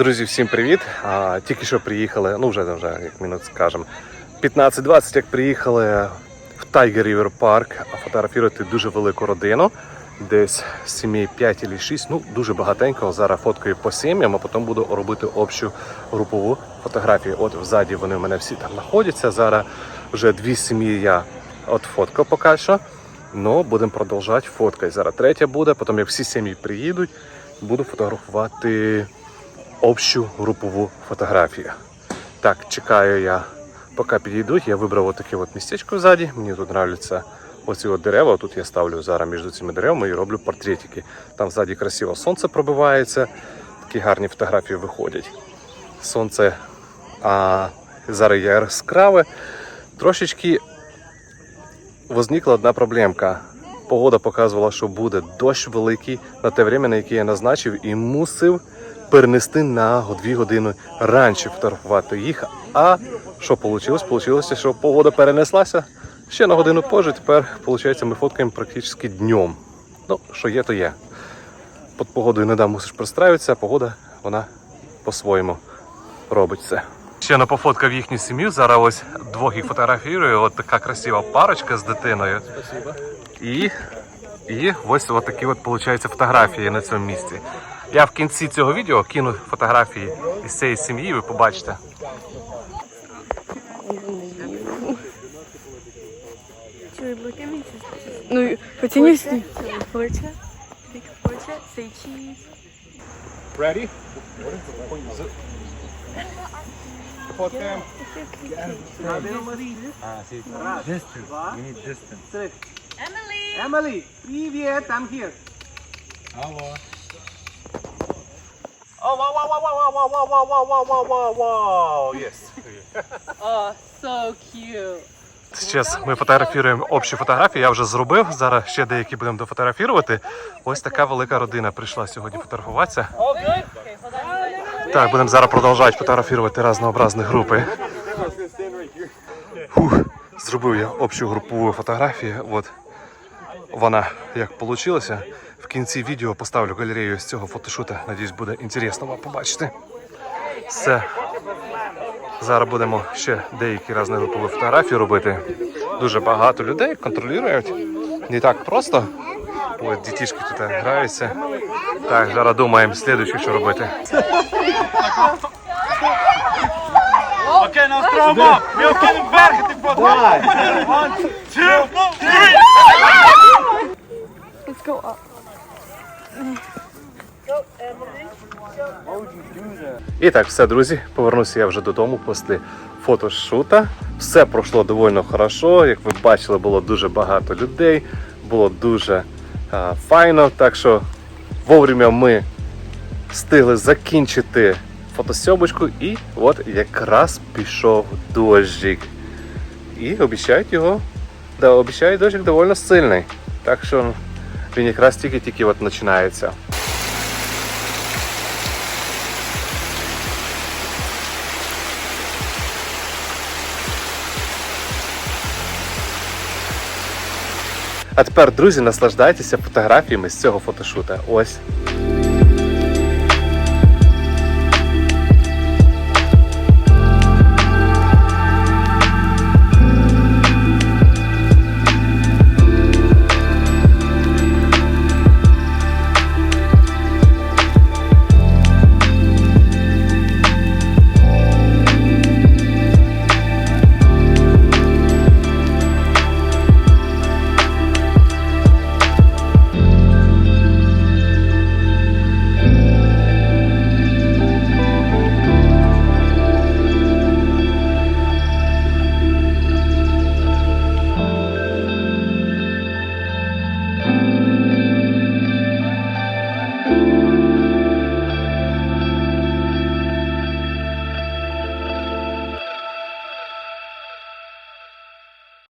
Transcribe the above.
Друзі, всім привіт! А, тільки що приїхали, ну вже вже як мінут скажемо, 15-20, як приїхали в Tiger River Park фотографувати дуже велику родину. Десь сімей 5 або 6, ну дуже багатенько. Зараз фоткаю по сім'ям, а потім буду робити общу групову фотографію. От взаді вони в мене всі там знаходяться. Зараз вже дві сім'ї я от фоткав поки що. Ну, будемо продовжувати фоткати. Зараз третя буде, потім як всі сім'ї приїдуть, буду фотографувати общу групову фотографію. Так, чекаю я, поки підійдуть. Я вибрав отаке от містечко ззаді. Мені тут нравляться оці от дерева. Тут я ставлю зараз між цими деревами і роблю портретики. Там ззаді красиво сонце пробивається, такі гарні фотографії виходять. Сонце а, зараз я яскраве. Трошечки возникла одна проблемка. Погода показувала, що буде дощ великий на те время, на яке я назначив, і мусив перенести на 2 години раніше фотографувати їх. А що вийшло? Получилося, що погода перенеслася ще на годину позже. Тепер, виходить, ми фоткаємо практично днем. Ну, що є, то є. Під погодою не дам, мусиш пристраюватися, а погода вона по-своєму робить все. Ще не пофоткав їхню сім'ю. Зараз ось двох їх фотографірую. От така красива парочка з дитиною. І, і ось от такі от виходить фотографії на цьому місці. Я в кінці цього відео кину фотографії із цієї сім'ї, ви побачите. Ну, потяни. Ready? Emily, привет, I'm here. Oh, wow, wow, wow, wow, wow, wow, wow, wow, wow, wow, wow, wow, yes. Oh, so cute. Зараз ми фотографуємо общі фотографії. Я вже зробив. Зараз ще деякі будемо дофотографувати. Ось така велика родина прийшла сьогодні фотографуватися. Так, будемо зараз продовжувати фотографувати разнообразні групи. Фух, зробив я общу групову фотографію. От вона як вийшло. В кінці відео поставлю галерею з цього фотошута. Надіюсь, буде інтересно вам побачити. Все. Зараз будемо ще деякі різні групові фотографії робити. Дуже багато людей контролюють. Не так просто. Ось дітішки тут граються. Так, зараз думаємо, слідуючи, що робити. Окей, up. We'll get him back at the bottom. One, two, three. І так, все, друзі, повернуся я вже додому після фотошута. Все пройшло доволі хорошо. Як ви бачили, було дуже багато людей, було дуже а, файно. Так що вовремя ми встигли закінчити фотосьомочку, і от якраз пішов дощик. І обіцяють його, да, обіцяють дощик доволі сильний. Так що він якраз тільки-тільки от починається. А тепер, друзі, наслаждайтеся фотографіями з цього фотошута. Ось